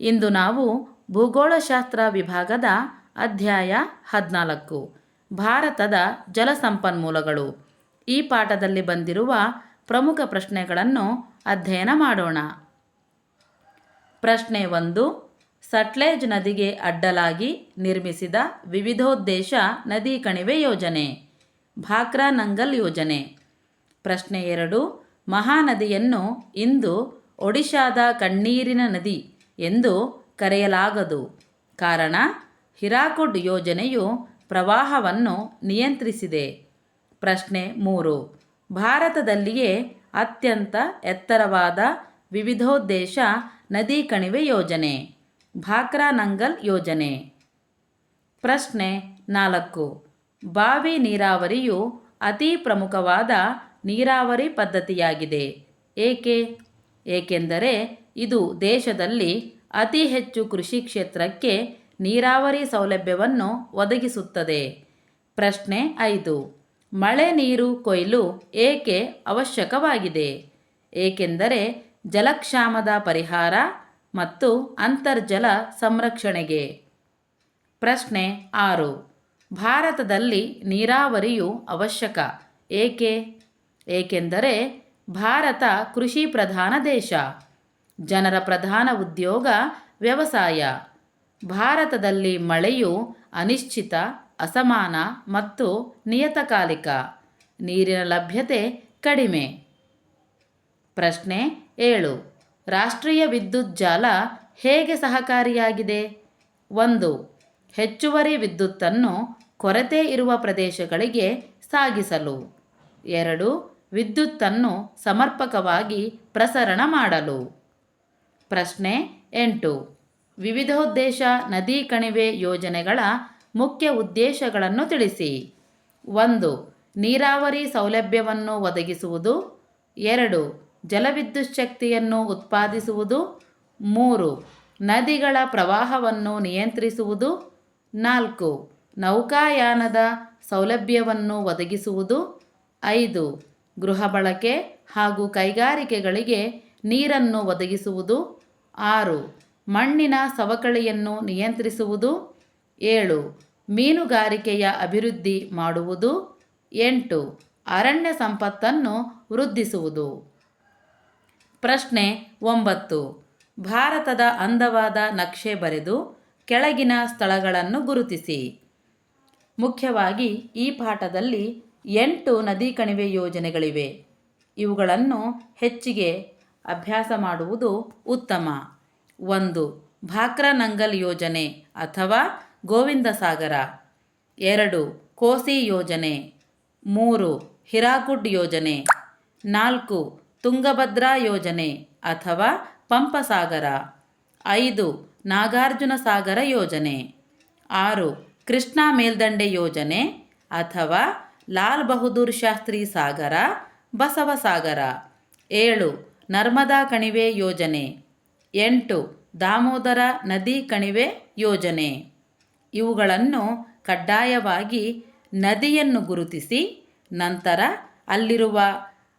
ಇಂದು ನಾವು ಭೂಗೋಳಶಾಸ್ತ್ರ ವಿಭಾಗದ ಅಧ್ಯಾಯ ಹದಿನಾಲ್ಕು, ಭಾರತದ ಜಲಸಂಪನ್ಮೂಲಗಳು. ಈ ಪಾಠದಲ್ಲಿ ಬಂದಿರುವ ಪ್ರಮುಖ ಪ್ರಶ್ನೆಗಳನ್ನು ಅಧ್ಯಯನ ಮಾಡೋಣ. ಪ್ರಶ್ನೆ ಒಂದು, ಸಟ್ಲೇಜ್ ನದಿಗೆ ಅಡ್ಡಲಾಗಿ ನಿರ್ಮಿಸಿದ ವಿವಿಧೋದ್ದೇಶ ನದಿ ಕಣಿವೆ ಯೋಜನೆ, ಭಾಕ್ರಾ ನಂಗಲ್ ಯೋಜನೆ. ಪ್ರಶ್ನೆ ಎರಡು, ಮಹಾನದಿಯನ್ನು ಇಂದು ಒಡಿಶಾದ ಕಣ್ಣೀರಿನ ನದಿ ಎಂದು ಕರೆಯಲಾಗದು. ಕಾರಣ, ಹಿರಾಕುಡ್ ಯೋಜನೆಯು ಪ್ರವಾಹವನ್ನು ನಿಯಂತ್ರಿಸಿದೆ. ಪ್ರಶ್ನೆ ಮೂರು. ಭಾರತದಲ್ಲಿಯೇ ಅತ್ಯಂತ ಎತ್ತರವಾದ ವಿವಿಧೋದ್ದೇಶ ನದಿ ಕಣಿವೆ ಯೋಜನೆ ಭಾಕ್ರಾ ನಂಗಲ್ ಯೋಜನೆ. ಪ್ರಶ್ನೆ ನಾಲ್ಕು. ಬಾವಿ ನೀರಾವರಿಯು ಅತಿ ಪ್ರಮುಖವಾದ ನೀರಾವರಿ ಪದ್ಧತಿಯಾಗಿದೆ. ಏಕೆ? ಏಕೆಂದರೆ ಇದು ದೇಶದಲ್ಲಿ ಅತಿ ಹೆಚ್ಚು ಕೃಷಿ ಕ್ಷೇತ್ರಕ್ಕೆ ನೀರಾವರಿ ಸೌಲಭ್ಯವನ್ನು ಒದಗಿಸುತ್ತದೆ. ಪ್ರಶ್ನೆ ಐದು. ಮಳೆ ನೀರು ಕೊಯ್ಲು ಏಕೆ ಅವಶ್ಯಕವಾಗಿದೆ? ಏಕೆಂದರೆ ಜಲಕ್ಷಾಮದ ಪರಿಹಾರ ಮತ್ತು ಅಂತರ್ಜಲ ಸಂರಕ್ಷಣೆಗೆ. ಪ್ರಶ್ನೆ ಆರು. ಭಾರತದಲ್ಲಿ ನೀರಾವರಿಯು ಅವಶ್ಯಕ, ಏಕೆ? ಏಕೆಂದರೆ ಭಾರತ ಕೃಷಿ ಪ್ರಧಾನ ದೇಶ. ಜನರ ಪ್ರಧಾನ ಉದ್ಯೋಗ ವ್ಯವಸಾಯ. ಭಾರತದಲ್ಲಿ ಮಳೆಯು ಅನಿಶ್ಚಿತ, ಅಸಮಾನ ಮತ್ತು ನಿಯತಕಾಲಿಕ. ನೀರಿನ ಲಭ್ಯತೆ ಕಡಿಮೆ. ಪ್ರಶ್ನೆ ಏಳು. ರಾಷ್ಟ್ರೀಯ ವಿದ್ಯುತ್ ಜಾಲ ಹೇಗೆ ಸಹಕಾರಿಯಾಗಿದೆ? ಒಂದು. ಹೆಚ್ಚುವರಿ ವಿದ್ಯುತ್ತನ್ನು ಕೊರತೆ ಇರುವ ಪ್ರದೇಶಗಳಿಗೆ ಸಾಗಿಸಲು. ಎರಡು. ವಿದ್ಯುತ್ತನ್ನು ಸಮರ್ಪಕವಾಗಿ ಪ್ರಸರಣ ಮಾಡಲು. ಪ್ರಶ್ನೆ ಎಂಟು. ವಿವಿಧೋದ್ದೇಶ ನದಿ ಕಣಿವೆ ಯೋಜನೆಗಳ ಮುಖ್ಯ ಉದ್ದೇಶಗಳನ್ನು ತಿಳಿಸಿ. ಒಂದು, ನೀರಾವರಿ ಸೌಲಭ್ಯವನ್ನು ಒದಗಿಸುವುದು. ಎರಡು, ಜಲವಿದ್ಯುತ್ ಶಕ್ತಿಯನ್ನು ಉತ್ಪಾದಿಸುವುದು. ಮೂರು, ನದಿಗಳ ಪ್ರವಾಹವನ್ನು ನಿಯಂತ್ರಿಸುವುದು. ನಾಲ್ಕು, ನೌಕಾಯಾನದ ಸೌಲಭ್ಯವನ್ನು ಒದಗಿಸುವುದು. ಐದು, ಗೃಹ ಬಳಕೆ ಹಾಗೂ ಕೈಗಾರಿಕೆಗಳಿಗೆ ನೀರನ್ನು ಒದಗಿಸುವುದು. ಆರು, ಮಣ್ಣಿನ ಸವಕಳಿಯನ್ನು ನಿಯಂತ್ರಿಸುವುದು. ಏಳು, ಮೀನುಗಾರಿಕೆಯ ಅಭಿವೃದ್ಧಿ ಮಾಡುವುದು. ಎಂಟು, ಅರಣ್ಯ ಸಂಪತ್ತನ್ನು ವೃದ್ಧಿಸುವುದು. ಪ್ರಶ್ನೆ ಒಂಬತ್ತು, ಭಾರತದ ಅಂದವಾದ ನಕ್ಷೆ ಬರೆದು ಕೆಳಗಿನ ಸ್ಥಳಗಳನ್ನು ಗುರುತಿಸಿ. ಮುಖ್ಯವಾಗಿ ಈ ಪಾಠದಲ್ಲಿ ಎಂಟು ನದಿ ಕಣಿವೆ ಯೋಜನೆಗಳಿವೆ. ಇವುಗಳನ್ನು ಹೆಚ್ಚಿಗೆ ಅಭ್ಯಾಸ ಮಾಡುವುದು ಉತ್ತಮ. ಒಂದು ಭಾಕ್ರ ನಂಗಲ್ ಯೋಜನೆ ಅಥವಾ ಗೋವಿಂದ ಸಾಗರ ಎರಡು, ಕೋಸಿ ಯೋಜನೆ. ಮೂರು, ಹಿರಾಕುಡ್ ಯೋಜನೆ. ನಾಲ್ಕು, ತುಂಗಭದ್ರಾ ಯೋಜನೆ ಅಥವಾ ಪಂಪಸಾಗರ. ಐದು ನಾಗಾರ್ಜುನ ಸಾಗರ ಯೋಜನೆ. ಆರು, ಕೃಷ್ಣಾ ಮೇಲ್ದಂಡೆ ಯೋಜನೆ ಅಥವಾ ಲಾಲ್ ಬಹದ್ದೂರ್ ಶಾಸ್ತ್ರಿ ಸಾಗರ ಬಸವ ಸಾಗರ ಏಳು ನರ್ಮದಾ ಕಣಿವೆ ಯೋಜನೆ. ಎಂಟು, ದಾಮೋದರ ನದಿ ಕಣಿವೆ ಯೋಜನೆ. ಇವುಗಳನ್ನು ಕಡ್ಡಾಯವಾಗಿ ನದಿಯನ್ನು ಗುರುತಿಸಿ, ನಂತರ ಅಲ್ಲಿರುವ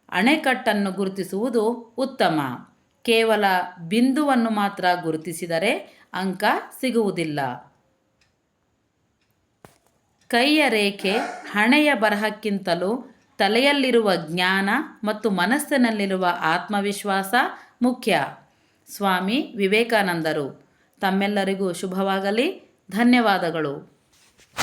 ಅಣೆಕಟ್ಟನ್ನು ಗುರುತಿಸುವುದು ಉತ್ತಮ. ಕೇವಲ ಬಿಂದುವನ್ನು ಮಾತ್ರ ಗುರುತಿಸಿದರೆ ಅಂಕ ಸಿಗುವುದಿಲ್ಲ. ಕೈಯ ರೇಖೆ ಹಣೆಯ ಬರಹಕ್ಕಿಂತಲೂ ತಲೆಯಲ್ಲಿರುವ ಜ್ಞಾನ ಮತ್ತು ಮನಸ್ಸಿನಲ್ಲಿರುವ ಆತ್ಮವಿಶ್ವಾಸ ಮುಖ್ಯ. ಸ್ವಾಮಿ ವಿವೇಕಾನಂದರು ತಮ್ಮೆಲ್ಲರಿಗೂ ಶುಭವಾಗಲಿ ಧನ್ಯವಾದಗಳು.